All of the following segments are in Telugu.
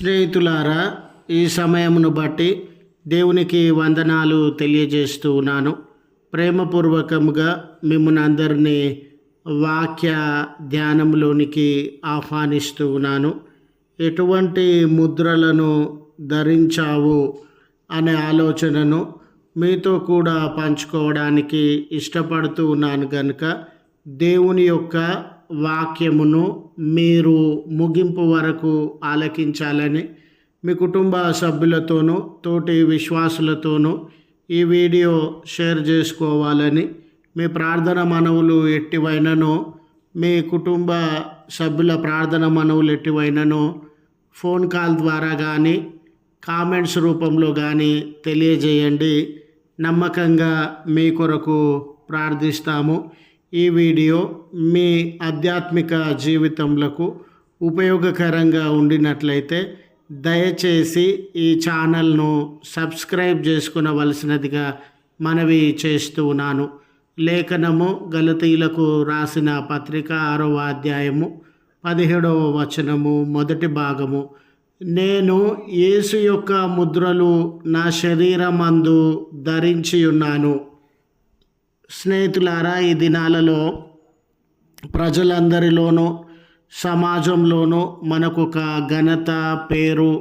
స్నేహితులారా ఈ సమయమును బట్టి దేవునికి వందనాలు తెలియజేస్తూ ఉన్నాను. ప్రేమపూర్వకముగా మిమ్మల్ని అందరినీ వాక్య ధ్యానంలోనికి ఆహ్వానిస్తూ ఉన్నాను. ఎటువంటి ముద్రలను ధరించావు అనే ఆలోచనను మీతో కూడా పంచుకోవడానికి ఇష్టపడుతూ ఉన్నాను కనుక దేవుని యొక్క వాక్యమును మీరు ముగింపు వరకు ఆలకించాలని మీ కుటుంబ సభ్యులతోనూ తోటి విశ్వాసులతోనూ ఈ వీడియో షేర్ చేసుకోవాలని మీ ప్రార్థన మనవులు ఎట్టివైనను మీ కుటుంబ సభ్యుల ప్రార్థన మనవులు ఎట్టివైనను ఫోన్ కాల్ ద్వారా కానీ కామెంట్స్ రూపంలో కానీ తెలియజేయండి. నమ్మకంగా మీ కొరకు ప్రార్థిస్తాము. ఈ వీడియో మీ ఆధ్యాత్మిక జీవితంలో ఉపయోగకరంగా ఉండినట్లయితే దయచేసి ఈ ఛానల్ను సబ్స్క్రైబ్ చేసుకునవలసినదిగా మనవి చేస్తూ ఉన్నాను. లేఖనము గలతీలకు రాసిన పత్రిక ఆరవ అధ్యాయము పదిహేడవ వచనము మొదటి భాగము. నేను యేసు యొక్క ముద్రలు నా శరీరమందు ధరించి ఉన్నాను స్నేహితులారా ఈ దినాలలో ప్రజలందరిలోనూ సమాజంలోనూ మనకు ఒక ఘనత పేరు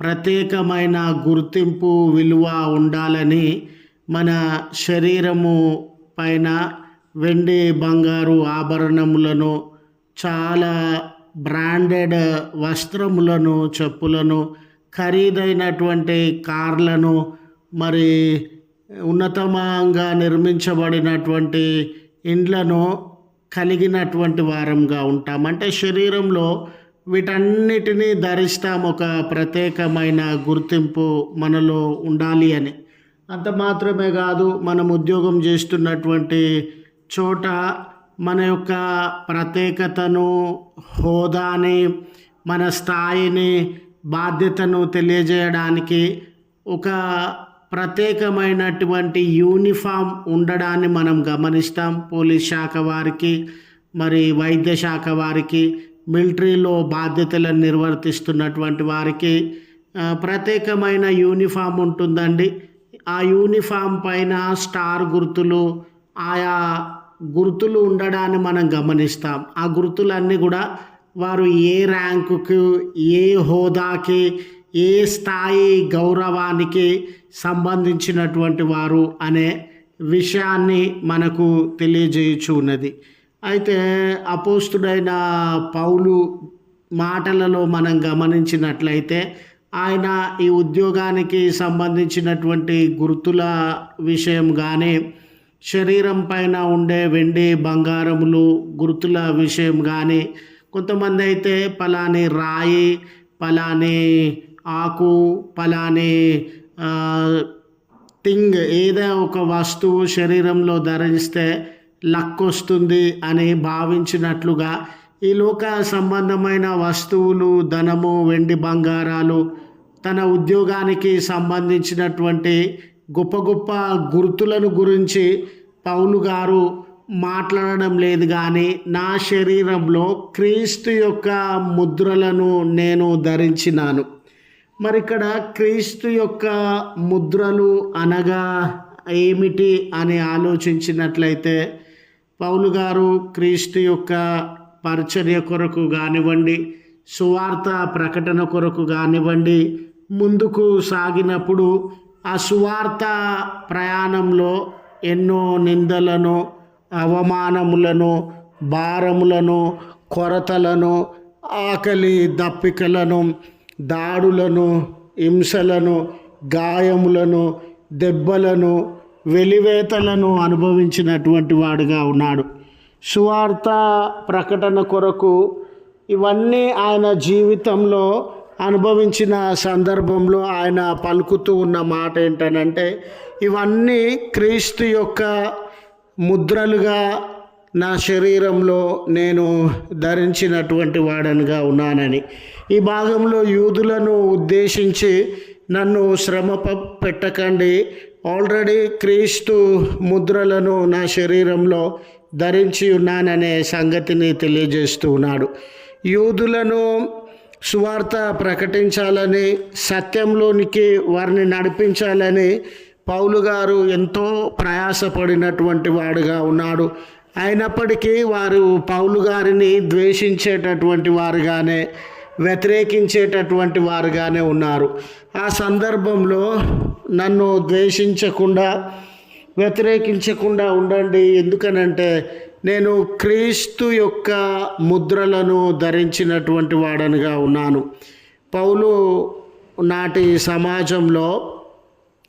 ప్రత్యేకమైన గుర్తింపు విలువ ఉండాలని మన శరీరము పైన వెండి బంగారు ఆభరణములను చాలా బ్రాండెడ్ వస్త్రములను చెప్పులను ఖరీదైనటువంటి కార్లను మరి ఉన్నతమంగా నిర్మించబడినటువంటి ఇండ్లను కలిగినటువంటి వారంగా ఉంటాం. అంటే శరీరంలో వీటన్నిటినీ ధరిస్తాం ఒక ప్రత్యేకమైన గుర్తింపు మనలో ఉండాలి అని. అంత మాత్రమే కాదు మనం ఉద్యోగం చేస్తున్నటువంటి చోట మన యొక్క ప్రత్యేకతను హోదాని మన స్థాయిని బాధ్యతను తెలియజేయడానికి ఒక ప్రత్యేకమైనటువంటి యూనిఫామ్ ఉండడాన్ని మనం గమనిస్తాం. పోలీస్ శాఖ వారికి మరి వైద్య శాఖ వారికి మిలిటరీలో బాధ్యతలను నిర్వర్తిస్తున్నటువంటి వారికి ప్రత్యేకమైన యూనిఫామ్ ఉంటుందండి. ఆ యూనిఫామ్ పైన స్టార్ గుర్తులు ఆయా గుర్తులు ఉండడాన్ని మనం గమనిస్తాం. ఆ గుర్తులన్నీ కూడా వారు ఏ ర్యాంకుకు ఏ హోదాకి ఏ స్థాయి గౌరవానికి సంబంధించినటువంటి వారు అనే విషయాన్ని మనకు తెలియజేయచ్చు ఉన్నది. అయితే అపోస్తుడైన పౌలు మాటలలో మనం గమనించినట్లయితే ఆయన ఈ ఉద్యోగానికి సంబంధించినటువంటి గుర్తుల విషయం కానీ శరీరం పైన ఉండే వెండి బంగారములు గుర్తుల విషయం కానీ కొంతమంది అయితే పలాని రాయి పలాని ఆకు పలానే థింగ్ ఏదో ఒక వస్తువు శరీరంలో ధరిస్తే లక్ వస్తుంది అని భావించినట్లుగా ఈ లోక సంబంధమైన వస్తువులు ధనము వెండి బంగారాలు తన ఉద్యోగానికి సంబంధించినటువంటి గొప్ప గొప్ప గుర్తులను గురించి పౌలు గారు మాట్లాడడం లేదు కానీ నా శరీరంలో క్రీస్తు యొక్క ముద్రలను నేను ధరించినాను. మరి ఇక్కడ క్రీస్తు యొక్క ముద్రలు అనగా ఏమిటి అని ఆలోచించినట్లయితే పౌలు గారు క్రీస్తు యొక్క పరిచర్య కొరకు కానివ్వండి సువార్త ప్రకటన కొరకు కానివ్వండి ముందుకు సాగినప్పుడు ఆ సువార్త ప్రయాణంలో ఎన్నో నిందలను అవమానములను భారములను కొరతలను ఆకలి దప్పికలను దాడులను హింసలను గాయములను దెబ్బలను వెలివేతలను అనుభవించినటువంటి వాడుగా ఉన్నాడు. సువార్త ప్రకటన కొరకు ఇవన్నీ ఆయన జీవితంలో అనుభవించిన సందర్భంలో ఆయన పలుకుతూ ఉన్న మాట ఏంటనంటే ఇవన్నీ క్రీస్తు యొక్క ముద్రలుగా నా శరీరంలో నేను ధరించినటువంటి వాడనిగా ఉన్నానని. ఈ భాగంలో యూదులను ఉద్దేశించి నన్ను శ్రమ పెట్టకండి. ఆల్రెడీ క్రీస్తు ముద్రలను నా శరీరంలో ధరించి ఉన్నాననే సంగతిని తెలియజేస్తూ ఉన్నాడు. యూదులను సువార్త ప్రకటించాలని సత్యంలోనికి వారిని నడిపించాలని పౌలు గారు ఎంతో ప్రయాసపడినటువంటి వాడుగా ఉన్నాడు. అయినప్పటికీ వారు పౌలు గారిని ద్వేషించేటటువంటి వారుగానే వ్యతిరేకించేటటువంటి వారుగానే ఉన్నారు. ఆ సందర్భంలో నన్ను ద్వేషించకుండా వ్యతిరేకించకుండా ఉండండి. ఎందుకనంటే నేను క్రీస్తు యొక్క ముద్రలను ధరించినటువంటి వాడనిగా ఉన్నాను. పౌలు నాటి సమాజంలో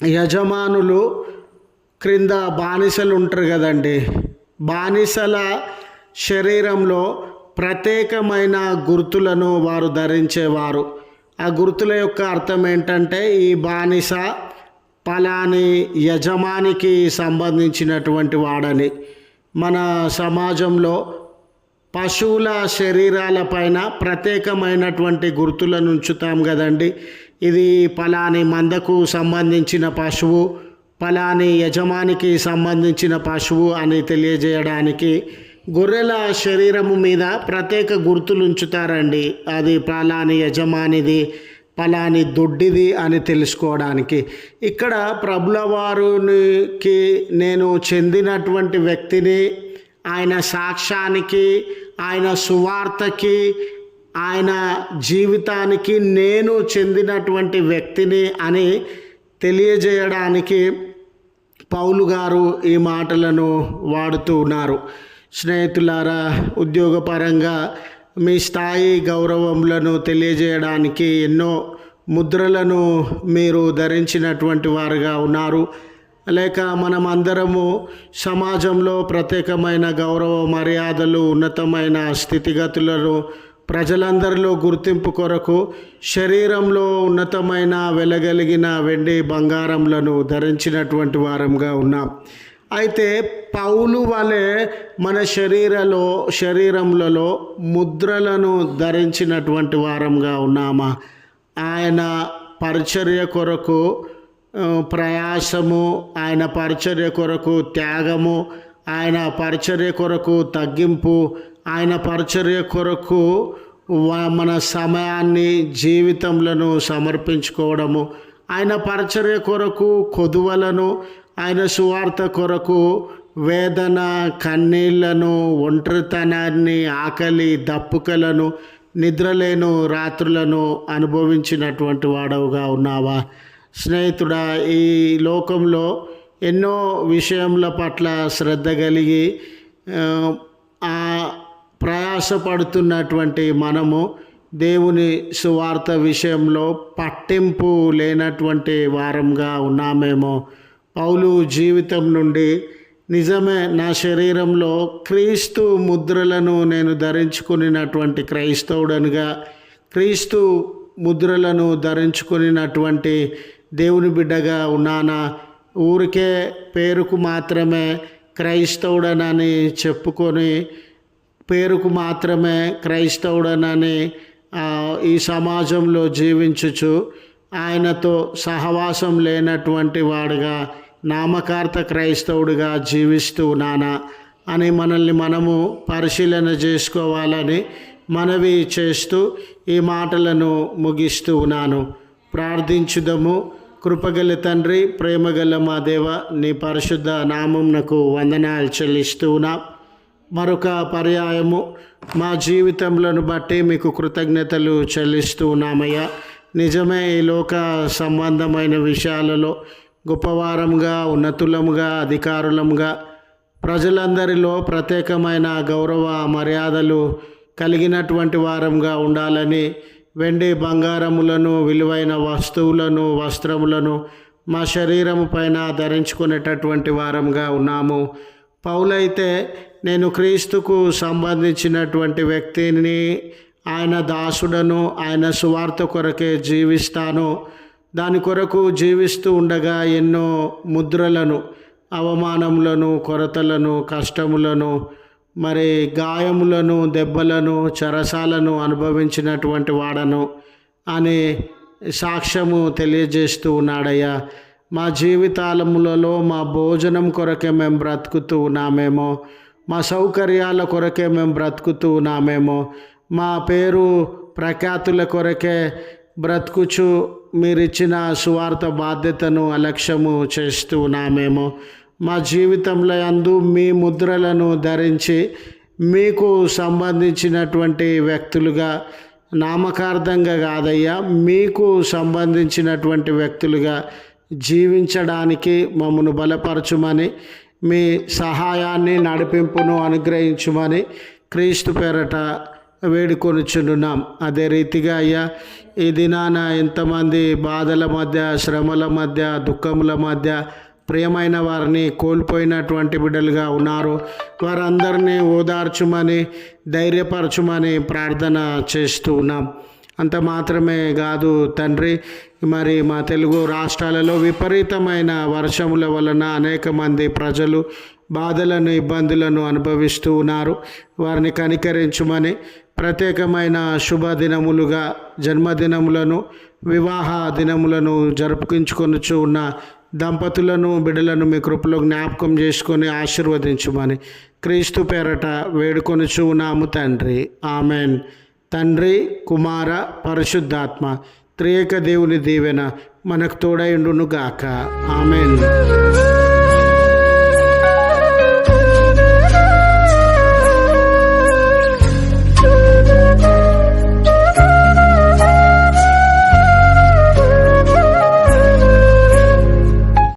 యజమానులు క్రింద బానిసలు ఉంటారు కదండి. బానిసల శరీరంలో ప్రత్యేకమైన గుర్తులను వారు ధరించేవారు. ఆ గుర్తుల యొక్క అర్థం ఏంటంటే ఈ బానిస పలాని యజమానికి సంబంధించినటువంటి వాడని. మన సమాజంలో పశువుల శరీరాలపైన ప్రత్యేకమైనటువంటి గుర్తులను ఉంచుతాం కదండి. ఇది పలాని మందకు సంబంధించిన పశువు పలాని యజమానికి సంబంధించిన పశువు అని తెలియజేయడానికి గొర్రెల శరీరము మీద ప్రత్యేక గుర్తులు ఉంచుతారండి అది పలాని యజమానిది పలాని దొడ్డిది అని తెలుసుకోవడానికి. ఇక్కడ ప్రభుల వారికి నేను చెందినటువంటి వ్యక్తిని ఆయన సాక్ష్యానికి ఆయన సువార్తకి ఆయన జీవితానికి నేను చెందినటువంటి వ్యక్తిని అని తెలియజేయడానికి పౌలు గారు ఈ మాటలను వాడుతూ ఉన్నారు. స్నేహితులారా ఉద్యోగపరంగా మీ స్థాయి గౌరవములను తెలియజేయడానికి ఎన్నో ముద్రలను మీరు ధరించినటువంటి వారుగా ఉన్నారు. లేక మనం అందరము సమాజంలో ప్రత్యేకమైన గౌరవ మర్యాదలు ఉన్నతమైన స్థితిగతులను ప్రజలందరిలో గుర్తింపు కొరకు శరీరంలో ఉన్నతమైన వెలగలిగిన వెండి బంగారంలను ధరించినటువంటి వారంగా ఉన్నాం. అయితే పౌలు వలె మన శరీరలో శరీరములలో ముద్రలను ధరించినటువంటి వారంగా ఉన్నామా? ఆయన పరిచర్య కొరకు ప్రయాసము ఆయన పరిచర్య కొరకు త్యాగము ఆయన పరిచర్య కొరకు తగ్గింపు ఆయన పరిచర్య కొరకు మన సమయాన్ని జీవితంలో సమర్పించుకోవడము. ఆయన పరిచర్య కొరకు కొదువలను ఆయన సువార్త కొరకు వేదన కన్నీళ్ళను ఒంటరితనాన్ని ఆకలి దప్పుకలను నిద్రలేను రాత్రులను అనుభవించినటువంటి వాడవుగా ఉన్నావా? స్నేహితుడా ఈ లోకంలో ఎన్నో విషయముల పట్ల శ్రద్ధ కలిగి ప్రయాసపడుతున్నటువంటి మనము దేవుని సువార్త విషయంలో పట్టింపు లేనటువంటి వారంగా ఉన్నామేమో. పౌలు జీవితం నుండి నిజమే నా శరీరంలో క్రీస్తు ముద్రలను నేను ధరించుకున్నటువంటి క్రైస్తవుడనుగా క్రీస్తు ముద్రలను ధరించుకున్నటువంటి దేవుని బిడ్డగా ఉన్నానా? ఊరికే పేరుకు మాత్రమే క్రైస్తవుడనని చెప్పుకొని పేరుకు మాత్రమే క్రైస్తవుడనని ఈ సమాజంలో జీవించుచు ఆయనతో సహవాసం లేనటువంటి వాడుగా నామకార్థ క్రైస్తవుడిగా జీవిస్తూ ఉన్నానా అని మనల్ని మనము పరిశీలన చేసుకోవాలని మనవి చేస్తూ ఈ మాటలను ముగిస్తూ ఉన్నాను. ప్రార్థించుదము. కృపగల తండ్రి ప్రేమగల మా దేవ నీ పరిశుద్ధ నామంనకు వందనాలు చెల్లిస్తూ ఉన్నాం. మరొక పర్యాయము. మా జీవితములను బట్టి మీకు కృతజ్ఞతలు చెల్లిస్తూ ఉన్నామయ్యా. నిజమే ఈ లోక సంబంధమైన విషయాలలో గొప్పవారంగా ఉన్నతులముగా అధికారులముగా ప్రజలందరిలో ప్రత్యేకమైన గౌరవ మర్యాదలు కలిగినటువంటి వారంగా ఉండాలని వెండి బంగారములను విలువైన వస్తువులను వస్త్రములను మా శరీరము పైన ధరించుకునేటటువంటి వారంగా ఉన్నాము. పౌలైతే నేను క్రీస్తుకు సంబంధించినటువంటి వ్యక్తిని ఆయన దాసుడను ఆయన సువార్త కొరకే జీవిస్తాను. దాని కొరకు జీవిస్తూ ఉండగా ఎన్నో ముద్రలను అవమానములను కొరతలను కష్టములను మరి గాయములను దెబ్బలను చరసాలను అనుభవించినటువంటి వాడను అని సాక్ష్యము తెలియజేస్తూ ఉన్నాడయ్యా. మా జీవితాలములలో మా భోజనం కొరకే మేము బ్రతుకుతూ ఉన్నామేమో మా సౌకర్యాల కొరకే మేము బ్రతుకుతూ ఉన్నామేమో మా పేరు ప్రఖ్యాతుల కొరకే బ్రతుకుచు మీరిచ్చిన సువార్త బాధ్యతను అలక్ష్యము చేస్తూ ఉన్నామేమో. మా జీవితంలో అందు మీ ముద్రలను ధరించి మీకు సంబంధించినటువంటి వ్యక్తులుగా నామకార్థంగా కాదయ్యా మీకు సంబంధించినటువంటి వ్యక్తులుగా జీవించడానికి మమ్మను బలపరచుమని మీ సహాయాన్ని నడిపింపును అనుగ్రహించుమని క్రీస్తు పేరట వేడుకొనుచున్నాం. అదే రీతిగా అయ్యా ఈ దినాన ఎంతమంది బాధల మధ్య శ్రమల మధ్య దుఃఖముల మధ్య ప్రియమైన వారిని కోల్పోయినటువంటి బిడ్డలుగా ఉన్నారు. వారందరినీ ఓదార్చుమని ధైర్యపరచుమని ప్రార్థన చేస్తూ ఉన్నాం. అంత మాత్రమే కాదు తండ్రి. మరి మా తెలుగు రాష్ట్రాలలో విపరీతమైన వర్షముల వలన అనేక మంది ప్రజలు బాధలను ఇబ్బందులను అనుభవిస్తూ ఉన్నారు. వారిని కనికరించుమని ప్రత్యేకమైన శుభదినములుగా జన్మదినములను వివాహ దినములను జరుపుకించుకొనుచు ఉన్న దంపతులను బిడ్డలను మీ కృపలో జ్ఞాపకం చేసుకొని ఆశీర్వదించుమని క్రీస్తు పేరట వేడుకొనుచు ఉన్నాము తండ్రి. ఆమెన్. తండ్రి కుమార పరిశుద్ధాత్మ త్రియేక దేవుని దీవెన మనకు తోడైండునుగాక ఆమెన్.